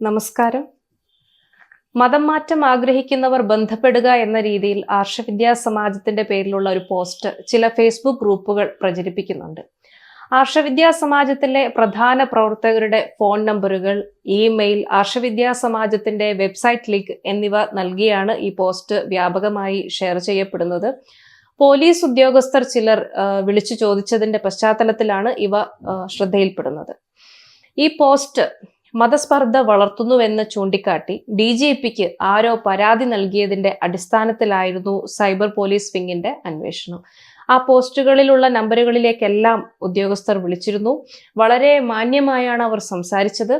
നമസ്കാരം. മതം മാറ്റം ആഗ്രഹിക്കുന്നവർ ബന്ധപ്പെടുക എന്ന രീതിയിൽ ആർഷവിദ്യാ സമാജത്തിന്റെ പേരിലുള്ള ഒരു പോസ്റ്റ് ചില ഫേസ്ബുക്ക് ഗ്രൂപ്പുകൾ പ്രചരിപ്പിക്കുന്നുണ്ട്. ആർഷവിദ്യാ സമാജത്തിലെ പ്രധാന പ്രവർത്തകരുടെ ഫോൺ നമ്പറുകൾ ഇമെയിൽ ആർഷവിദ്യാ സമാജത്തിന്റെ വെബ്സൈറ്റ് ലിങ്ക് എന്നിവ നൽകിയാണ് ഈ പോസ്റ്റ് വ്യാപകമായി ഷെയർ ചെയ്യപ്പെടുന്നത്. പോലീസ് ഉദ്യോഗസ്ഥർ ചിലർ വിളിച്ചു ചോദിച്ചതിന്റെ പശ്ചാത്തലത്തിലാണ് ഇവ ശ്രദ്ധയിൽപ്പെടുന്നത്. ഈ പോസ്റ്റ് മതസ്പർദ്ധ വളർത്തുന്നുവെന്ന് ചൂണ്ടിക്കാട്ടി ഡി ജി പിക്ക് ആരോ പരാതി നൽകിയതിന്റെ അടിസ്ഥാനത്തിലായിരുന്നു സൈബർ പോലീസ് വിങ്ങിന്റെ അന്വേഷണം. ആ പോസ്റ്റുകളിലുള്ള നമ്പറുകളിലേക്കെല്ലാം ഉദ്യോഗസ്ഥർ വിളിച്ചിരുന്നു. വളരെ മാന്യമായാണ് അവർ സംസാരിച്ചത്.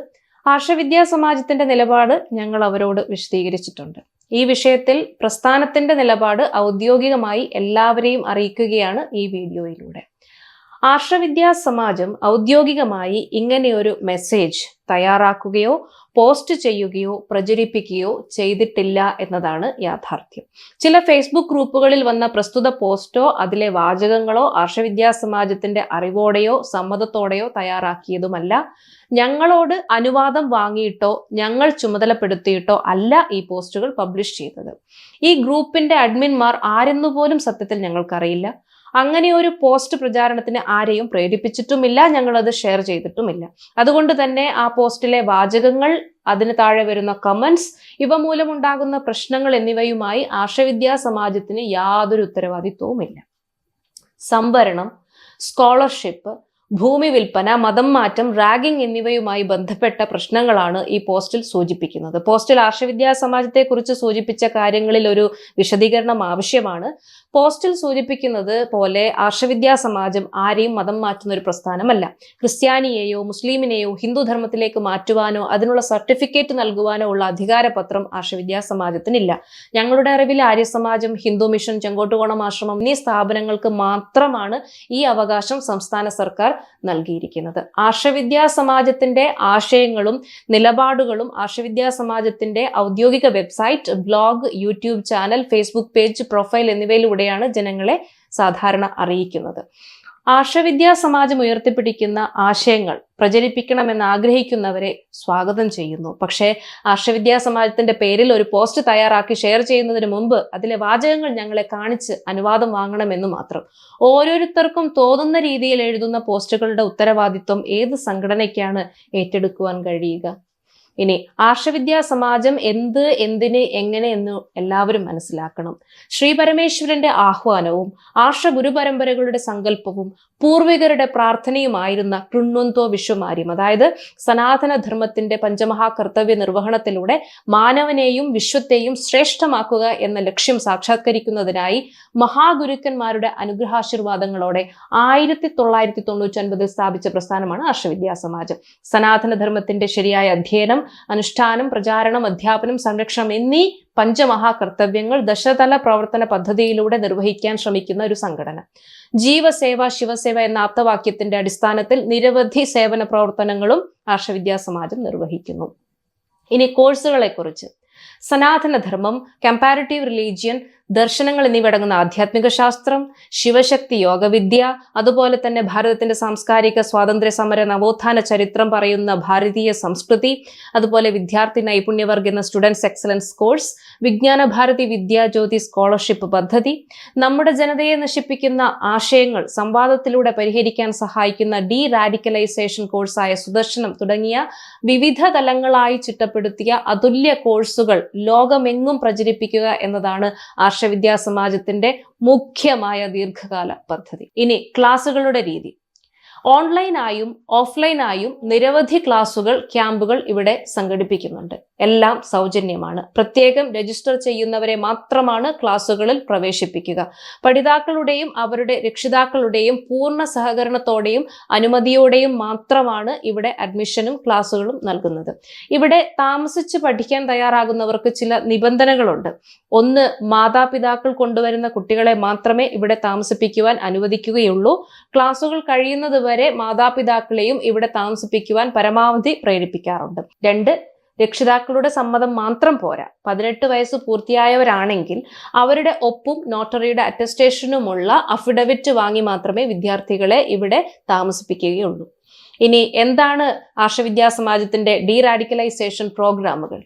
ആർഷവിദ്യാ സമാജത്തിന്റെ നിലപാട് ഞങ്ങൾ അവരോട് വിശദീകരിച്ചിട്ടുണ്ട്. ഈ വിഷയത്തിൽ പ്രസ്ഥാനത്തിന്റെ നിലപാട് ഔദ്യോഗികമായി എല്ലാവരെയും അറിയിക്കുകയാണ് ഈ വീഡിയോയിലൂടെ. ആർഷവിദ്യാ സമാജം ഔദ്യോഗികമായി ഇങ്ങനെയൊരു മെസ്സേജ് തയ്യാറാക്കുകയോ പോസ്റ്റ് ചെയ്യുകയോ പ്രചരിപ്പിക്കുകയോ ചെയ്തിട്ടില്ല എന്നതാണ് യാഥാർത്ഥ്യം. ചില ഫേസ്ബുക്ക് ഗ്രൂപ്പുകളിൽ വന്ന പ്രസ്തുത പോസ്റ്റോ അതിലെ വാചകങ്ങളോ ആർഷവിദ്യാ സമാജത്തിന്റെ അറിവോടെയോ സമ്മതത്തോടെയോ തയ്യാറാക്കിയതുമല്ല. ഞങ്ങളോട് അനുവാദം വാങ്ങിയിട്ടോ ഞങ്ങൾ ചുമതലപ്പെടുത്തിയിട്ടോ അല്ല ഈ പോസ്റ്റുകൾ പബ്ലിഷ് ചെയ്തത്. ഈ ഗ്രൂപ്പിന്റെ അഡ്മിന്മാർ ആരെന്നുപോലും സത്യത്തിൽ ഞങ്ങൾക്കറിയില്ല. അങ്ങനെ ഒരു പോസ്റ്റ് പ്രചാരണത്തിന് ആരെയും പ്രേരിപ്പിച്ചിട്ടുമില്ല ഞങ്ങളത് ഷെയർ ചെയ്തിട്ടുമില്ല. അതുകൊണ്ട് തന്നെ ആ പോസ്റ്റിലെ വാചകങ്ങൾ അതിന് താഴെ വരുന്ന കമൻസ് ഇവ മൂലമുണ്ടാകുന്ന പ്രശ്നങ്ങൾ എന്നിവയുമായി ആശവിദ്യാ സമാജത്തിന് യാതൊരു ഉത്തരവാദിത്വവുമില്ല. സംവരണം സ്കോളർഷിപ്പ് ഭൂമി വിൽപ്പന മതം മാറ്റം റാഗിംഗ് എന്നിവയുമായി ബന്ധപ്പെട്ട പ്രശ്നങ്ങളാണ് ഈ പോസ്റ്റിൽ സൂചിപ്പിക്കുന്നത്. പോസ്റ്റിൽ ആർഷവിദ്യാ സമാജത്തെക്കുറിച്ച് സൂചിപ്പിച്ച കാര്യങ്ങളിൽ ഒരു വിശദീകരണം ആവശ്യമാണ്. പോസ്റ്റിൽ സൂചിപ്പിക്കുന്നത് പോലെ ആർഷവിദ്യാ സമാജം ആരെയും മതം മാറ്റുന്ന ഒരു പ്രസ്ഥാനമല്ല. ക്രിസ്ത്യാനിയെയോ മുസ്ലിമിനെയോ ഹിന്ദു ധർമ്മത്തിലേക്ക് മാറ്റുവാനോ അതിനുള്ള സർട്ടിഫിക്കറ്റ് നൽകുവാനോ ഉള്ള അധികാരപത്രം ആർഷവിദ്യാ സമാജത്തിനില്ല ഞങ്ങളുടെ അറിവിൽ ആര്യ സമാജം ഹിന്ദു മിഷൻ ചെങ്കോട്ടുകോണം ആശ്രമം എന്നീ സ്ഥാപനങ്ങൾക്ക് മാത്രമാണ് ഈ അവകാശം സംസ്ഥാന സർക്കാർ നൽകിയിരിക്കുന്നത്. ആർഷവിദ്യാ സമാജത്തിന്റെ ആശയങ്ങളും നിലപാടുകളും ആർഷവിദ്യാ സമാജത്തിന്റെ ഔദ്യോഗിക website blog YouTube channel Facebook page profile എന്നിവയിലൂടെയാണ് ജനങ്ങളെ സാധാരണ അറിയിക്കുന്നത്. ആർഷവിദ്യാ സമാജം ഉയർത്തിപ്പിടിക്കുന്ന ആശയങ്ങൾ പ്രചരിപ്പിക്കണമെന്ന് ആഗ്രഹിക്കുന്നവരെ സ്വാഗതം ചെയ്യുന്നു. പക്ഷേ ആർഷവിദ്യാ സമാജത്തിന്റെ പേരിൽ ഒരു പോസ്റ്റ് തയ്യാറാക്കി ഷെയർ ചെയ്യുന്നതിന് മുമ്പ് അതിലെ വാചകങ്ങൾ ഞങ്ങളെ കാണിച്ച് അനുവാദം വാങ്ങണമെന്ന് മാത്രം. ഓരോരുത്തർക്കും തോന്നുന്ന രീതിയിൽ എഴുതുന്ന പോസ്റ്റുകളുടെ ഉത്തരവാദിത്വം ഏത് സംഘടനയ്ക്കാണ് ഏറ്റെടുക്കുവാൻ കഴിയുക? ഇനി ആർഷവിദ്യാ സമാജം എന്ത് എന്തിന് എങ്ങനെ എന്ന് എല്ലാവരും മനസ്സിലാക്കണം. ശ്രീ പരമേശ്വരന്റെ ആഹ്വാനവും ആർഷ ഗുരുപരമ്പരകളുടെ സങ്കല്പവും പൂർവികരുടെ പ്രാർത്ഥനയുമായിരുന്ന കൃണ്വന്തോ വിശ്വമാര്യം അതായത് സനാതന ധർമ്മത്തിന്റെ പഞ്ചമഹാ കർത്തവ്യ നിർവഹണത്തിലൂടെ മാനവനെയും വിശ്വത്തെയും ശ്രേഷ്ഠമാക്കുക എന്ന ലക്ഷ്യം സാക്ഷാത്കരിക്കുന്നതിനായി മഹാഗുരുക്കന്മാരുടെ അനുഗ്രഹാശീർവാദങ്ങളോടെ ആയിരത്തി തൊള്ളായിരത്തി തൊണ്ണൂറ്റി ഒൻപതിൽ സ്ഥാപിച്ച പ്രസ്ഥാനമാണ് ആർഷവിദ്യാ സമാജം. സനാതന ധർമ്മത്തിന്റെ ശരിയായ അധ്യയനം അനുഷ്ഠാനം പ്രചാരണം അധ്യാപനം സംരക്ഷണം എന്നീ പഞ്ചമഹാകർത്തവ്യങ്ങൾ ദശതല പ്രവർത്തന പദ്ധതിയിലൂടെ നിർവഹിക്കാൻ ശ്രമിക്കുന്ന ഒരു സംഘടന. ജീവസേവ ശിവസേവ എന്ന ആപ്തവാക്യത്തിന്റെ അടിസ്ഥാനത്തിൽ നിരവധി സേവന പ്രവർത്തനങ്ങളും ആർഷവിദ്യാ സമാജം നിർവഹിക്കുന്നു. ഇനി കോഴ്സുകളെക്കുറിച്ച്. സനാതനധർമ്മം കമ്പാരിറ്റീവ് റിലീജിയൻ ദർശനങ്ങൾ എന്നിവടങ്ങുന്ന ആധ്യാത്മിക ശാസ്ത്രം ശിവശക്തി യോഗവിദ്യ അതുപോലെ തന്നെ ഭാരതത്തിന്റെ സാംസ്കാരിക സ്വാതന്ത്ര്യ സമര നവോത്ഥാന ചരിത്രം പറയുന്ന ഭാരതീയ സംസ്കൃതി അതുപോലെ വിദ്യാർത്ഥി നൈപുണ്യവർഗ് എന്ന സ്റ്റുഡൻസ് എക്സലൻസ് കോഴ്സ് വിജ്ഞാന ഭാരതി വിദ്യാജ്യോതി സ്കോളർഷിപ്പ് പദ്ധതി നമ്മുടെ ജനതയെ നശിപ്പിക്കുന്ന ആശയങ്ങൾ സംവാദത്തിലൂടെ പരിഹരിക്കാൻ സഹായിക്കുന്ന ഡി റാഡിക്കലൈസേഷൻ കോഴ്സായ സുദർശനം തുടങ്ങിയ വിവിധ തലങ്ങളായി ചിട്ടപ്പെടുത്തിയ അതുല്യ കോഴ്സുകൾ ലോകമെങ്ങും പ്രചരിപ്പിക്കുക എന്നതാണ് ആർഷവിദ്യാ സമാജത്തിന്റെ മുഖ്യമായ ദീർഘകാല പദ്ധതി. ഇനി ക്ലാസുകളുടെ രീതി. ഓൺലൈനായും ഓഫ്ലൈനായും നിരവധി ക്ലാസുകൾ ക്യാമ്പുകൾ ഇവിടെ സംഘടിപ്പിക്കുന്നുണ്ട്. എല്ലാം സൗജന്യമാണ്. പ്രത്യേകം രജിസ്റ്റർ ചെയ്യുന്നവരെ മാത്രമാണ് ക്ലാസുകളിൽ പ്രവേശിപ്പിക്കുക. പഠിതാക്കളുടെയും അവരുടെ രക്ഷിതാക്കളുടെയും പൂർണ സഹകരണത്തോടെയും അനുമതിയോടെയും മാത്രമാണ് ഇവിടെ അഡ്മിഷനും ക്ലാസുകളും നൽകുന്നത്. ഇവിടെ താമസിച്ച് പഠിക്കാൻ തയ്യാറാകുന്നവർക്ക് ചില നിബന്ധനകളുണ്ട്. ഒന്ന് മാതാപിതാക്കൾ കൊണ്ടുവരുന്ന കുട്ടികളെ മാത്രമേ ഇവിടെ താമസിപ്പിക്കുവാൻ അനുവദിക്കുകയുള്ളൂ. ക്ലാസുകൾ കഴിയുന്നത് വരെ മാതാപിതാക്കളെയും ഇവിടെ താമസിപ്പിക്കുവാൻ പരമാവധി പ്രേരിപ്പിക്കാറുണ്ട്. രണ്ട് രക്ഷിതാക്കളുടെ സമ്മതം മാത്രം പോരാ. പതിനെട്ട് വയസ്സ് പൂർത്തിയായവരാണെങ്കിൽ അവരുടെ ഒപ്പും നോട്ടറിയുടെ അറ്റസ്റ്റേഷനുമുള്ള അഫിഡവിറ്റ് വാങ്ങി മാത്രമേ വിദ്യാർത്ഥികളെ ഇവിടെ താമസിപ്പിക്കുകയുള്ളൂ. ഇനി എന്താണ് ആർഷവിദ്യാസമാജത്തിന്റെ ഡീറാഡിക്കലൈസേഷൻ പ്രോഗ്രാമുകൾ?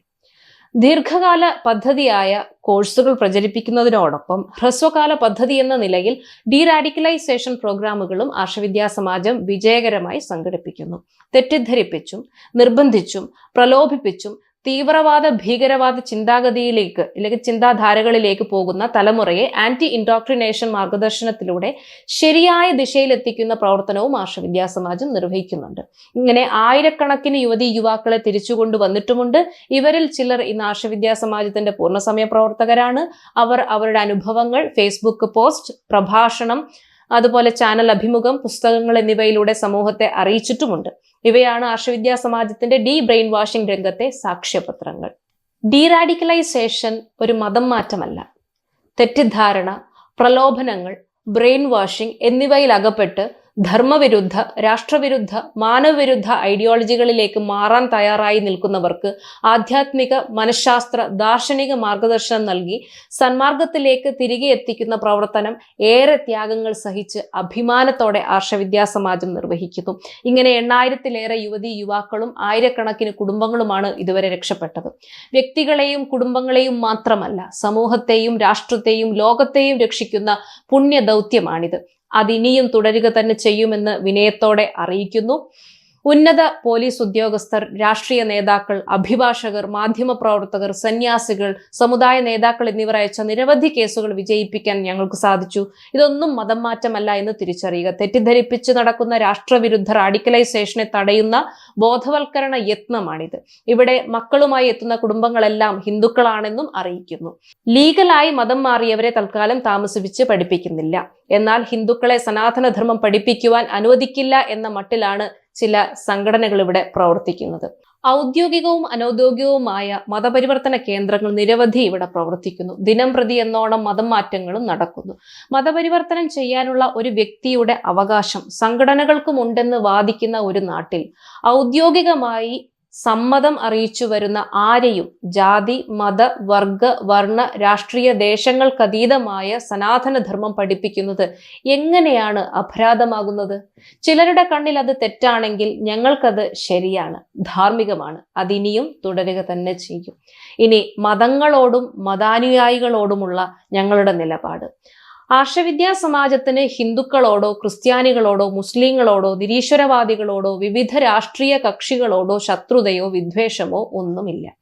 ദീർഘകാല പദ്ധതിയായ കോഴ്സുകൾ പ്രചരിപ്പിക്കുന്നതിനോടൊപ്പം ഹ്രസ്വകാല പദ്ധതി എന്ന നിലയിൽ ഡീറാഡിക്കലൈസേഷൻ പ്രോഗ്രാമുകളും ആർഷവിദ്യാ സമാജം വിജയകരമായി സംഘടിപ്പിക്കുന്നു. തെറ്റിദ്ധരിപ്പിച്ചും നിർബന്ധിച്ചും പ്രലോഭിപ്പിച്ചും തീവ്രവാദ ഭീകരവാദ ചിന്താഗതിയിലേക്ക് അല്ലെങ്കിൽ ചിന്താധാരകളിലേക്ക് പോകുന്ന തലമുറയെ ആന്റി ഇൻഡോക്ട്രിനേഷൻ മാർഗദർശനത്തിലൂടെ ശരിയായ ദിശയിലെത്തിക്കുന്ന പ്രവർത്തനവും ആർഷ വിദ്യാസമാജം നിർവഹിക്കുന്നുണ്ട്. ഇങ്ങനെ ആയിരക്കണക്കിന് യുവതി യുവാക്കളെ തിരിച്ചുകൊണ്ടു വന്നിട്ടുമുണ്ട്. ഇവരിൽ ചിലർ ഇന്ന് ആർഷ വിദ്യാസമാജത്തിന്റെ പൂർണസമയ പ്രവർത്തകരാണ്. അവർ അവരുടെ അനുഭവങ്ങൾ ഫേസ്ബുക്ക് പോസ്റ്റ് പ്രഭാഷണം അതുപോലെ ചാനൽ അഭിമുഖം പുസ്തകങ്ങൾ എന്നിവയിലൂടെ സമൂഹത്തെ അറിയിച്ചിട്ടുമുണ്ട്. ഇവയാണ് ആർഷവിദ്യാ സമാജത്തിന്റെ ഡി ബ്രെയിൻ വാഷിംഗ് രംഗത്തെ സാക്ഷ്യപത്രങ്ങൾ. ഡീറാഡിക്കലൈസേഷൻ ഒരു മതം മാറ്റമല്ല. തെറ്റിദ്ധാരണ പ്രലോഭനങ്ങൾ ബ്രെയിൻ വാഷിംഗ് എന്നിവയിൽ അകപ്പെട്ട് ധർമ്മവിരുദ്ധ രാഷ്ട്രവിരുദ്ധ മാനവവിരുദ്ധ ഐഡിയോളജികളിലേക്ക് മാറാൻ തയ്യാറായി നിൽക്കുന്നവർക്ക് ആധ്യാത്മിക മനഃശാസ്ത്ര ദാർശനിക മാർഗദർശനം നൽകി സന്മാർഗത്തിലേക്ക് തിരികെ എത്തിക്കുന്ന പ്രവർത്തനം ഏറെ ത്യാഗങ്ങൾ സഹിച്ച് അഭിമാനത്തോടെ ആർഷവിദ്യാ സമാജം നിർവഹിക്കുന്നു. ഇങ്ങനെ എണ്ണായിരത്തിലേറെ യുവതി യുവാക്കളും ആയിരക്കണക്കിന് കുടുംബങ്ങളുമാണ് ഇതുവരെ രക്ഷപ്പെട്ടത്. വ്യക്തികളെയും കുടുംബങ്ങളെയും മാത്രമല്ല സമൂഹത്തെയും രാഷ്ട്രത്തെയും ലോകത്തെയും രക്ഷിക്കുന്ന പുണ്യ ദൗത്യമാണിത് അതിനിയും തുടരുക തന്നെ ചെയ്യുമെന്ന് വിനയത്തോടെ അറിയിക്കുന്നു. ഉന്നത പോലീസ് ഉദ്യോഗസ്ഥർ രാഷ്ട്രീയ നേതാക്കൾ അഭിഭാഷകർ മാധ്യമപ്രവർത്തകർ സന്യാസികൾ സമുദായ നേതാക്കൾ എന്നിവർ അയച്ച നിരവധി കേസുകൾ വിജയിപ്പിക്കാൻ ഞങ്ങൾക്ക് സാധിച്ചു. ഇതൊന്നും മതം മാറ്റമല്ല എന്ന് തിരിച്ചറിയുക. തെറ്റിദ്ധരിപ്പിച്ച് നടക്കുന്ന രാഷ്ട്രവിരുദ്ധ റാഡിക്കലൈസേഷനെ തടയുന്ന ബോധവൽക്കരണ യത്നമാണിത്. ഇവിടെ മക്കളുമായി എത്തുന്ന കുടുംബങ്ങളെല്ലാം ഹിന്ദുക്കളാണെന്നും അറിയിക്കുന്നു. ലീഗലായി മതം മാറിയവരെ തൽക്കാലം താമസിപ്പിച്ച് പഠിപ്പിക്കുന്നില്ല. എന്നാൽ ഹിന്ദുക്കളെ സനാതനധർമ്മം പഠിപ്പിക്കുവാൻ അനുവദിക്കില്ല എന്ന മട്ടിലാണ് ചില സംഘടനകൾ ഇവിടെ പ്രവർത്തിക്കുന്നത്. ഔദ്യോഗികവും അനൗദ്യോഗികവുമായ മതപരിവർത്തന കേന്ദ്രങ്ങൾ നിരവധി ഇവിടെ പ്രവർത്തിക്കുന്നു. ദിനം പ്രതി എന്നോണം മതം മാറ്റങ്ങളും നടക്കുന്നു. മതപരിവർത്തനം ചെയ്യാനുള്ള ഒരു വ്യക്തിയുടെ അവകാശം സംഘടനകൾക്കും ഉണ്ടെന്ന് വാദിക്കുന്ന ഒരു നാട്ടിൽ ഔദ്യോഗികമായി സമ്മതം അറിയിച്ചു വരുന്ന ആരെയും ജാതി മത വർഗ വർണ രാഷ്ട്രീയ ദേശങ്ങൾക്കതീതമായ സനാതനധർമ്മം പഠിപ്പിക്കുന്നത് എങ്ങനെയാണ് അപരാധമാകുന്നത്? ചിലരുടെ കണ്ണിൽ അത് തെറ്റാണെങ്കിൽ ഞങ്ങൾക്കത് ശരിയാണ് ധാർമ്മികമാണ് അതിനിയും തുടരുക തന്നെ ചെയ്യും. ഇനി മതങ്ങളോടും മതാനുയായികളോടുമുള്ള ഞങ്ങളുടെ നിലപാട്. ആർഷവിദ്യാ സമാജത്തിന് ഹിന്ദുക്കളോടോ ക്രിസ്ത്യാനികളോടോ മുസ്ലിങ്ങളോടോ നിരീശ്വരവാദികളോടോ വിവിധ രാഷ്ട്രീയ കക്ഷികളോടോ ശത്രുതയോ വിദ്വേഷമോ ഒന്നുമില്ല.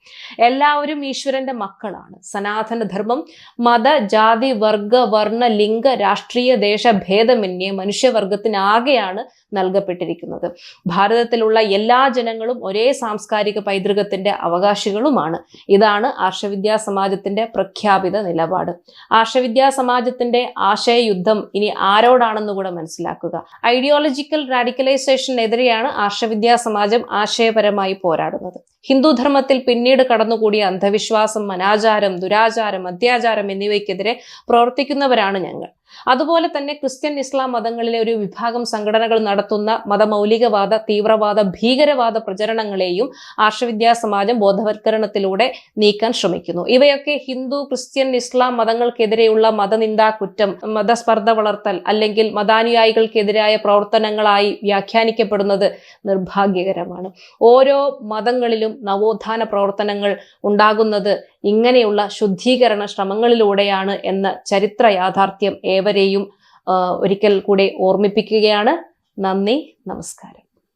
എല്ലാവരും ഈശ്വരന്റെ മക്കളാണ്. സനാതനധർമ്മം മത ജാതി വർഗ വർണ ലിംഗ രാഷ്ട്രീയ ദേശ ഭേദമന്യെ മനുഷ്യവർഗത്തിനാകെയാണ് നൽകപ്പെട്ടിരിക്കുന്നത്. ഭാരതത്തിലുള്ള എല്ലാ ജനങ്ങളും ഒരേ സാംസ്കാരിക പൈതൃകത്തിന്റെ അവകാശികളുമാണ്. ഇതാണ് ആർഷവിദ്യാ സമാജത്തിന്റെ പ്രഖ്യാപിത നിലപാട്. ആർഷവിദ്യാ സമാജത്തിന്റെ ആശയയുദ്ധം ഇനി ആരോടാണെന്ന് കൂടെ മനസ്സിലാക്കുക. ഐഡിയോളജിക്കൽ റാഡിക്കലൈസേഷനെതിരെയാണ് ആർഷവിദ്യാ സമാജം ആശയപരമായി പോരാടുന്നത്. ഹിന്ദുധർമ്മത്തിൽ പിന്നീട് കടന്നുകൂടിയ അന്ധവിശ്വാസം അനാചാരം ദുരാചാരം അത്യാചാരം എന്നിവയ്ക്കെതിരെ പ്രവർത്തിക്കുന്നവരാണ് ഞങ്ങൾ. അതുപോലെ തന്നെ ക്രിസ്ത്യൻ ഇസ്ലാം മതങ്ങളിലെ ഒരു വിഭാഗം സംഘടനകൾ നടത്തുന്ന മതമൗലികവാദ തീവ്രവാദ ഭീകരവാദ പ്രചരണങ്ങളെയും ആർഷവിദ്യാ സമാജം ബോധവൽക്കരണത്തിലൂടെ നീക്കാൻ ശ്രമിക്കുന്നു. ഇവയൊക്കെ ഹിന്ദു ക്രിസ്ത്യൻ ഇസ്ലാം മതങ്ങൾക്കെതിരെയുള്ള മതനിന്ദാ കുറ്റം മതസ്പർദ്ധ വളർത്തൽ അല്ലെങ്കിൽ മതാനുയായികൾക്കെതിരായ പ്രവർത്തനങ്ങളായി വ്യാഖ്യാനിക്കപ്പെടുന്നത് നിർഭാഗ്യകരമാണ്. ഓരോ മതങ്ങളിലും നവോത്ഥാന പ്രവർത്തനങ്ങൾ ഉണ്ടാകുന്നത് ഇങ്ങനെയുള്ള ശുദ്ധീകരണ ശ്രമങ്ങളിലൂടെയാണ് എന്ന ചരിത്ര യാഥാർത്ഥ്യം ഏവരെയും ഒരിക്കൽ കൂടെ ഓർമ്മിപ്പിക്കുകയാണ്. നന്ദി നമസ്കാരം.